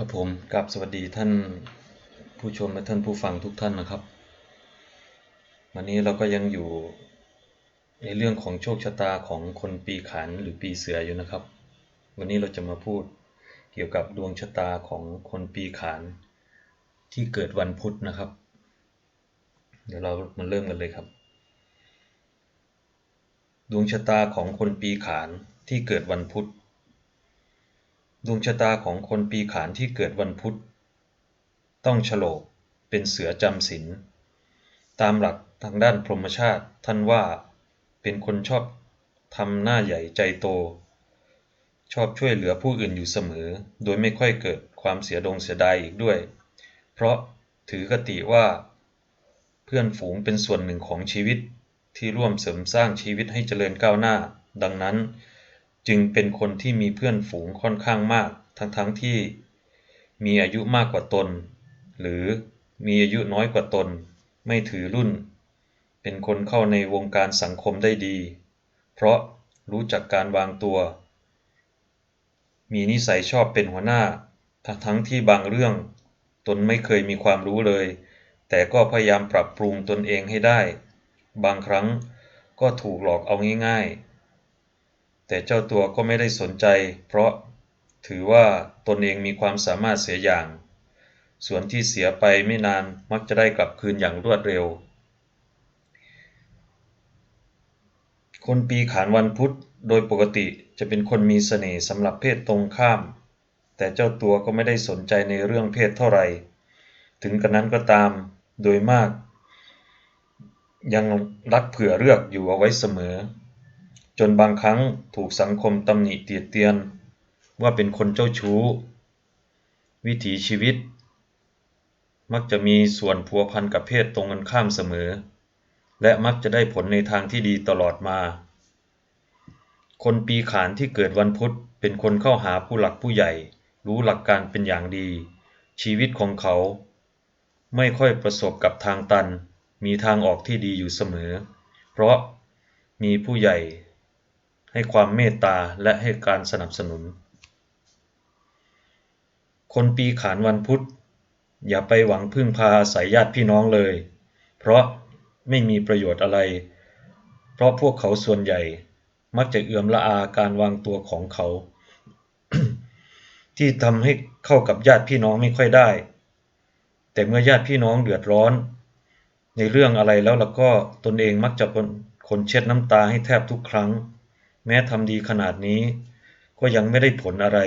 ครับผมกับสวัสดีท่านผู้ชมและท่านผู้ฟังทุกท่านนะครับ วันนี้เราก็ยังอยู่ในเรื่องของโชคชะตาของคนปีขานหรือปีเสืออยู่นะครับ วันนี้เราจะมาพูดเกี่ยวกับดวงชะตาของคนปีขานที่เกิดวันพุธนะครับ เดี๋ยวเรามาเริ่มกันเลยครับ ดวงชะตาของคนปีขานที่เกิดวันพุธ ดวงชะตาของคนปีขานที่เกิดวันพุธ ต้องฉลกเป็นเสือจำศีลตามหลักทางด้านพรหมชาติท่านว่าเป็นคนชอบทำหน้าใหญ่ใจโต ชอบช่วยเหลือผู้อื่นอยู่เสมอ โดยไม่ค่อยเกิดความเสียดงเสียดายอีกด้วย เพราะถือคติว่า เพื่อนฝูงเป็นส่วนหนึ่งของชีวิตที่ร่วมเสริมสร้างชีวิตให้เจริญก้าวหน้า ดังนั้น จึงเป็นคนที่มีเพื่อนฝูงค่อนข้างมาก ทั้งๆทที่มีอายุมากกว่าตน หรือมีอายุน้อยกว่าตน ไม่ถือรุ่น เป็นคนเข้าในวงการสังคมได้ดี เพราะรู้จักการวางตัว มีนิสัยชอบเป็นหัวหน้า ทั้งๆที่บางเรื่องตนไม่เคยมีความรู้เลย แต่ก็พยายามปรับปรุงตนเองให้ได้ บางครั้งก็ถูกหลอกเอาง่ายๆ แต่เจ้าตัวก็ไม่ได้สนใจ เพราะถือว่าตนเองมีความสามารถเสียอย่าง ส่วนที่เสียไปไม่นานมักจะได้กลับคืนอย่างรวดเร็ว คนปีขานวันพุธโดยปกติจะเป็นคนมีเสน่ห์สำหรับเพศตรงข้าม แต่เจ้าตัวก็ไม่ได้สนใจในเรื่องเพศเท่าไหร่ ถึงกระนั้นก็ตามโดยมาก ยังรักเผื่อเลือกอยู่เอาไว้เสมอ จนบางครั้งถูกสังคมตำหนิเตียดเตียน ว่าเป็นคนเจ้าชู้ วิถีชีวิต มักจะมีส่วนพัวพันกับเพศตรงกันข้ามเสมอ และมักจะได้ผลในทางที่ดีตลอดมา คนปีขานที่เกิดวันพุธเป็นคนเข้าหาผู้หลักผู้ใหญ่ รู้หลักการเป็นอย่างดี ชีวิตของเขา ไม่ค่อยประสบกับทางตัน มีทางออกที่ดีอยู่เสมอ เพราะมีผู้ใหญ่ ให้ความเมตตาและให้การสนับสนุน คนปีขานวันพุธ อย่าไปหวังพึ่งพาอาศัยญาติพี่น้องเลย เพราะไม่มีประโยชน์อะไร เพราะพวกเขาส่วนใหญ่มักจะเอื่อมละอาการวางตัวของเขา ที่ทำให้เข้ากับญาติพี่น้องไม่ค่อยได้ แต่เมื่อญาติพี่น้องเดือดร้อน ในเรื่องอะไรแล้วแล้วก็ตนเองมักจะคนเช็ดน้ำตาให้แทบทุกครั้ง แม้ทำดีขนาดนี้ ก็ยังไม่ได้ผลอะไร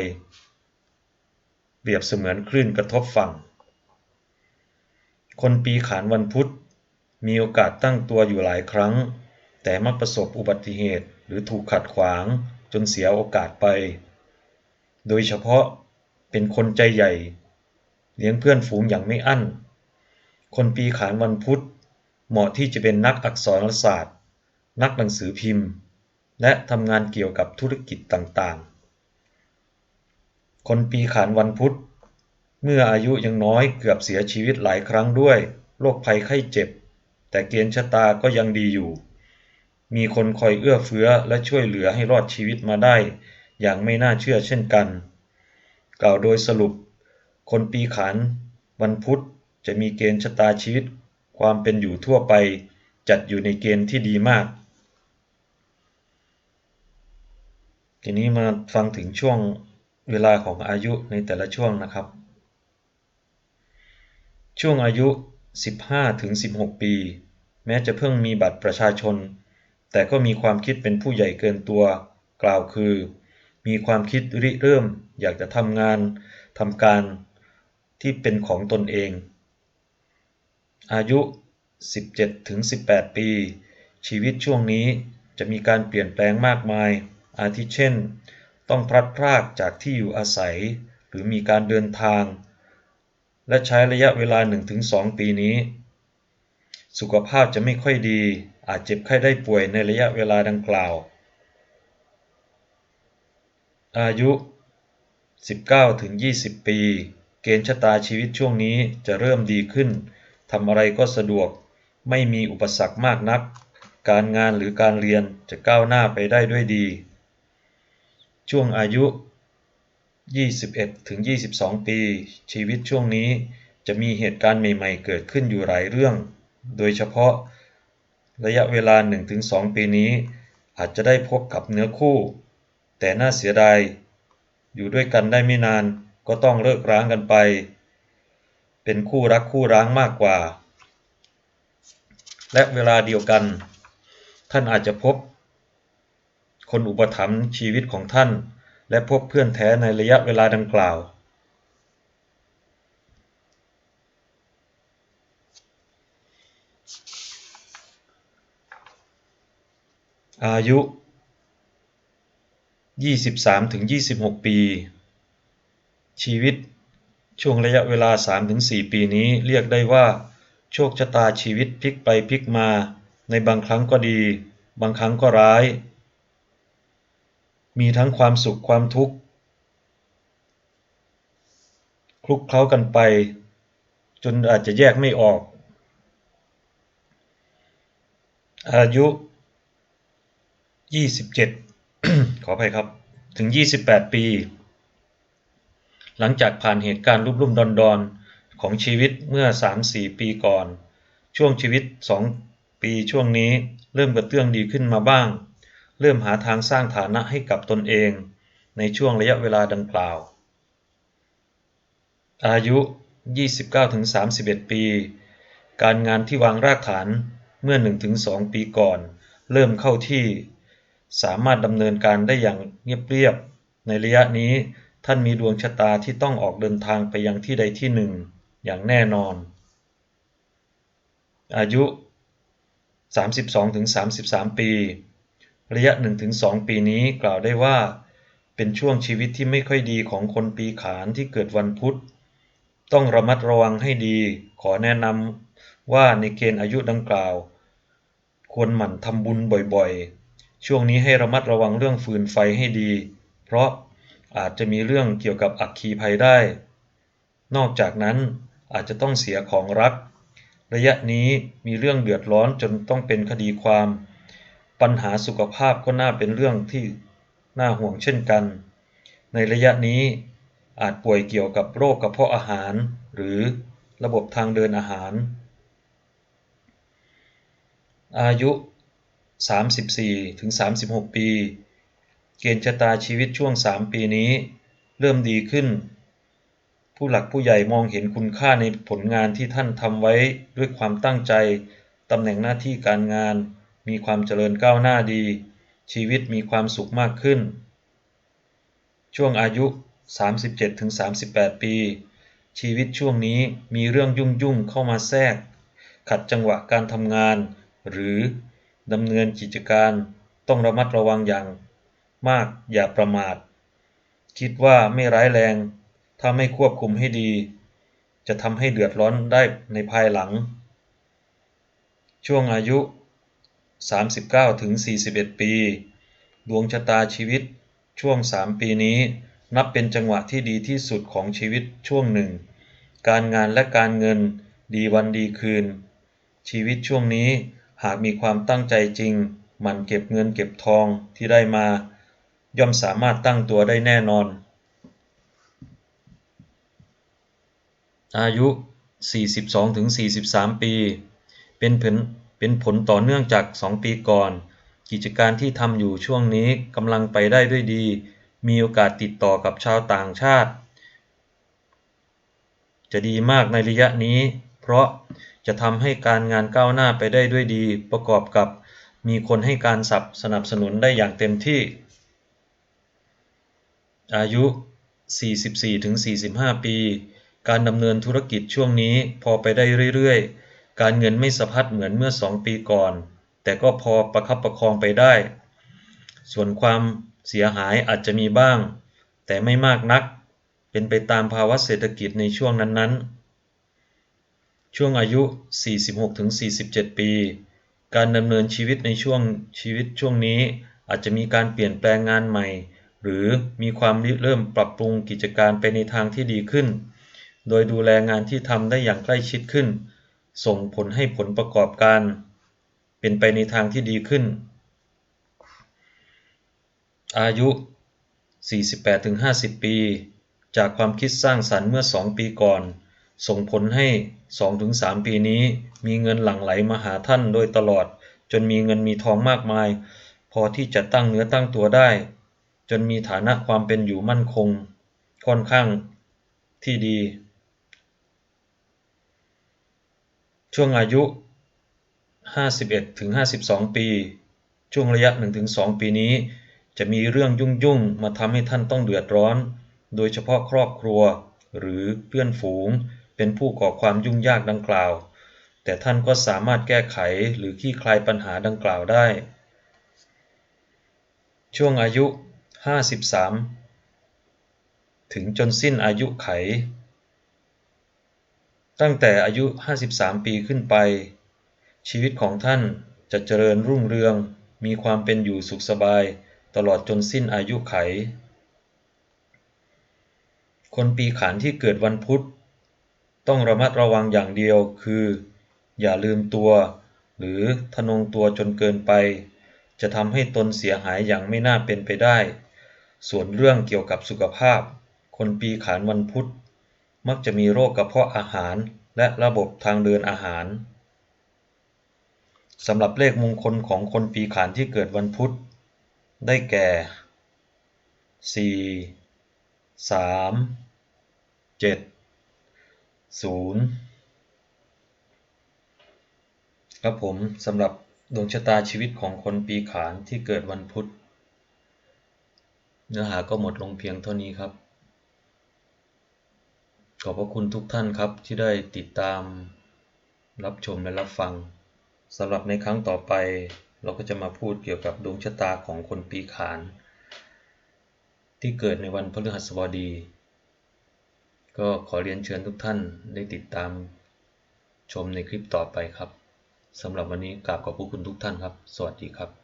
เปรียบเสมือนคลื่นกระทบฝั่ง คนปีขานวันพุธ มีโอกาสตั้งตัวอยู่หลายครั้ง แต่มักประสบอุบัติเหตุหรือถูกขัดขวางจนเสียโอกาสไป โดยเฉพาะเป็นคนใจใหญ่ เลี้ยงเพื่อนฝูงอย่างไม่อั้น คนปีขานวันพุธ เหมาะที่จะเป็นนักอักษรศาสตร์ นักหนังสือพิมพ์ และทำงานเกี่ยวกับธุรกิจต่างๆ คนปีขานวันพุธ เมื่ออายุยังน้อยเกือบเสียชีวิตหลายครั้งด้วยโรคภัยไข้เจ็บ แต่เกณฑ์ชะตาก็ยังดีอยู่ มีคนคอยเอื้อเฟื้อและช่วยเหลือให้รอดชีวิตมาได้ อย่างไม่น่าเชื่อเช่นกัน กล่าวโดยสรุป คนปีขานวันพุธจะมีเกณฑ์ชะตาชีวิต ความเป็นอยู่ทั่วไปจัดอยู่ในเกณฑ์ที่ดีมาก ทีนี้มาฟังถึงช่วงเวลาของอายุในแต่ละช่วงนะครับ ช่วงอายุ 15ถึง16 ปี แม้จะเพิ่งมีบัตรประชาชน แต่ก็มีความคิดเป็นผู้ใหญ่เกินตัว กล่าวคือ มีความคิดริเริ่ม อยากจะทำงานทำการที่เป็นของตนเอง อายุ 17ถึง18 ปี ชีวิตช่วงนี้จะมีการเปลี่ยนแปลงมากมาย อาทิเช่น ต้องพลัดพรากจากที่อยู่อาศัย หรือมีการเดินทาง และใช้ระยะเวลา 1-2 ปีนี้ สุขภาพจะไม่ค่อยดี อาจเจ็บไข้ได้ป่วยในระยะเวลาดังกล่าว อายุ 19-20 ปี เกณฑ์ชะตาชีวิตช่วงนี้จะเริ่มดีขึ้นทำอะไรก็สะดวกไม่มีอุปสรรคมากนัก การงานหรือการเรียนจะก้าวหน้าไปได้ด้วยดี ช่วงอายุ 21ถึง22 ปี ชีวิตช่วงนี้จะมีเหตุการณ์ใหม่ ๆ เกิดขึ้นอยู่หลายเรื่อง โดยเฉพาะ ระยะเวลา 1-2 ปีนี้ อาจจะได้พบกับเนื้อคู่ แต่น่าเสียดาย อยู่ด้วยกันได้ไม่นานก็ต้องเลิกร้างกันไป เป็นคู่รักคู่ร้างมากกว่า และเวลาเดียวกัน ท่านอาจจะพบ คนอุปถัมภ์ชีวิตของท่าน และพบเพื่อนแท้ในระยะเวลาดังกล่าว อายุ 23-26 ปี ชีวิตช่วงระยะเวลา 3-4 ปีนี้เรียกได้ว่า โชคชะตาชีวิตพลิกไปพลิกมา ในบางครั้งก็ดี บางครั้งก็ร้าย มีทั้งความสุขความทุกข์ คลุกเคล้ากันไป จนอาจจะแยกไม่ออก อายุ 27 ขออภัยครับ ถึง 28 ปี หลังจากผ่านเหตุการณ์รุ่มๆดอนๆของชีวิตเมื่อ 3-4 ปีก่อน ช่วงชีวิต 2 ปีช่วงนี้เริ่มกระเตื้องดีขึ้นมาบ้าง เริ่มหาทางสร้างฐานะให้กับตนเองในช่วงระยะเวลาดังกล่าว อายุ 29-31 ปี การงานที่วางรากฐานเมื่อ 1-2 ปีก่อน เริ่มเข้าที่ สามารถดำเนินการได้อย่างเงียบเรียบในระยะนี้ท่านมีดวงชะตาที่ต้องออกเดินทางไปยังที่ใดที่หนึ่งอย่างแน่นอน อายุ 32-33 ปี ระยะ 1-2 ปีนี้กล่าวได้ว่า เป็นช่วงชีวิตที่ไม่ค่อยดีของคนปีขานที่เกิดวันพุธ ต้องระมัดระวังให้ดี ขอแนะนำว่าในเกณฑ์อายุดังกล่าว ควรหมั่นทำบุญบ่อยๆ ช่วงนี้ให้ระมัดระวังเรื่องฟืนไฟให้ดี เพราะอาจจะมีเรื่องเกี่ยวกับอัคคีภัยได้ นอกจากนั้นอาจจะต้องเสียของรัก ระยะนี้มีเรื่องเดือดร้อนจนต้องเป็นคดีความ ปัญหาสุขภาพก็น่าเป็นเรื่องที่น่าห่วงเช่นกัน ในระยะนี้อาจป่วยเกี่ยวกับโรคกระเพาะอาหาร หรือระบบทางเดินอาหาร อายุ 34-36 ปี เกณฑ์ชะตาชีวิตช่วง 3 ปีนี้ เริ่มดีขึ้น ผู้หลักผู้ใหญ่มองเห็นคุณค่าในผลงานที่ท่านทำไว้ด้วยความตั้งใจตำแหน่งหน้าที่การงาน มีความเจริญก้าวหน้าดี ชีวิตมีความสุขมากขึ้น ช่วงอายุ 37-38 ปี ชีวิตช่วงนี้มีเรื่องยุ่งๆเข้ามาแทรก ขัดจังหวะการทำงาน หรือดำเนินกิจการต้องระมัดระวังอย่าง มากอย่าประมาท คิดว่าไม่ร้ายแรง ถ้าไม่ควบคุมให้ดี จะทำให้เดือดร้อนได้ในภายหลัง ช่วงอายุ 39-41 ปี ดวงชะตาชีวิต ช่วง 3 ปีนี้ นับเป็นจังหวะที่ดีที่สุดของชีวิตช่วงหนึ่ง การงานและการเงินดีวันดีคืน ชีวิตช่วงนี้หากมีความตั้งใจจริงหมั่นเก็บเงินเก็บทองที่ได้มา ย่อมสามารถตั้งตัวได้แน่นอน อายุ 42-43 ปี เป็นผล เป็นผลต่อเนื่องจาก 2 ปีก่อน กิจการที่ทำอยู่ช่วงนี้กำลังไปได้ด้วยดี มีโอกาสติดต่อกับชาวต่างชาติ จะดีมากในระยะนี้ เพราะจะทำให้การงานก้าวหน้าไปได้ด้วยดี ประกอบกับมีคนให้การสับสนับสนุนได้อย่างเต็มที่ อายุ 44-45 ปี การดำเนินธุรกิจช่วงนี้พอไปได้เรื่อยๆ การเงินไม่สะพัดเหมือนเมื่อ 2 ปีก่อน แต่ก็พอประคับประคองไปได้ ส่วนความเสียหายอาจจะมีบ้าง แต่ไม่มากนัก เป็นไปตามภาวะเศรษฐกิจในช่วงนั้นๆ ช่วงอายุ 46-47 ปี การดำเนินชีวิตในช่วงชีวิตช่วงนี้อาจจะมีการเปลี่ยนแปลงงานใหม่ หรือมีความริเริ่มปรับปรุงกิจการไปในทางที่ดีขึ้น โดยดูแลงานที่ทำได้อย่างใกล้ชิดขึ้น ส่งผลให้ผลประกอบการ เป็นไปในทางที่ดีขึ้น อายุ 48-50 ปี จากความคิดสร้างสรรค์เมื่อสองปีก่อน ส่งผลให้ 2-3 ปีนี้มีเงินหลั่งไหลมาหาท่านโดยตลอด จนมีเงินมีทองมากมาย พอที่จะตั้งเนื้อตั้งตัวได้ จนมีฐานะความเป็นอยู่มั่นคง ค่อนข้างที่ดี ช่วงอายุ 51-52 ปี ช่วงระยะ 1-2 ปีนี้ จะมีเรื่องยุ่งๆ มาทำให้ท่านต้องเดือดร้อน โดยเฉพาะครอบครัว หรือเพื่อนฝูง เป็นผู้ก่อความยุ่งยากดังกล่าว แต่ท่านก็สามารถแก้ไขหรือคลี่คลายปัญหาดังกล่าวได้ ช่วงอายุ 53 ถึงจนสิ้นอายุไข ตั้งแต่อายุ 53 ปีขึ้นไป ชีวิตของท่านจะเจริญรุ่งเรือง มีความเป็นอยู่สุขสบาย ตลอดจนสิ้นอายุไข คนปีขานที่เกิดวันพุธ ต้องระมัดระวังอย่างเดียวคือ อย่าลืมตัว หรือทะนงตัวจนเกินไป จะทำให้ตนเสียหายอย่างไม่น่าเป็นไปได้ ส่วนเรื่องเกี่ยวกับสุขภาพ คนปีขานวันพุธ มักจะมีโรคกระเพาะอาหารและระบบทางเดินอาหารสำหรับเลขมงคลของคนปีขานที่เกิดวันพุธ ได้แก่ 4 3 7 0 ครับผมสำหรับดวงชะตาชีวิตของคนปีขานที่เกิดวันพุธ เนื้อหาก็หมดลงเพียงเท่านี้ครับ ขอบพระคุณทุกท่านครับที่ได้ติดตามรับชมและรับฟังสำหรับในครั้งต่อไป เราก็จะมาพูดเกี่ยวกับดวงชะตาของคนปีขาน ที่เกิดในวันพฤหัสบดี ก็ขอเรียนเชิญทุกท่านได้ติดตามชมในคลิปต่อไปครับสำหรับวันนี้กราบขอบพระคุณทุกท่านครับ สวัสดีครับ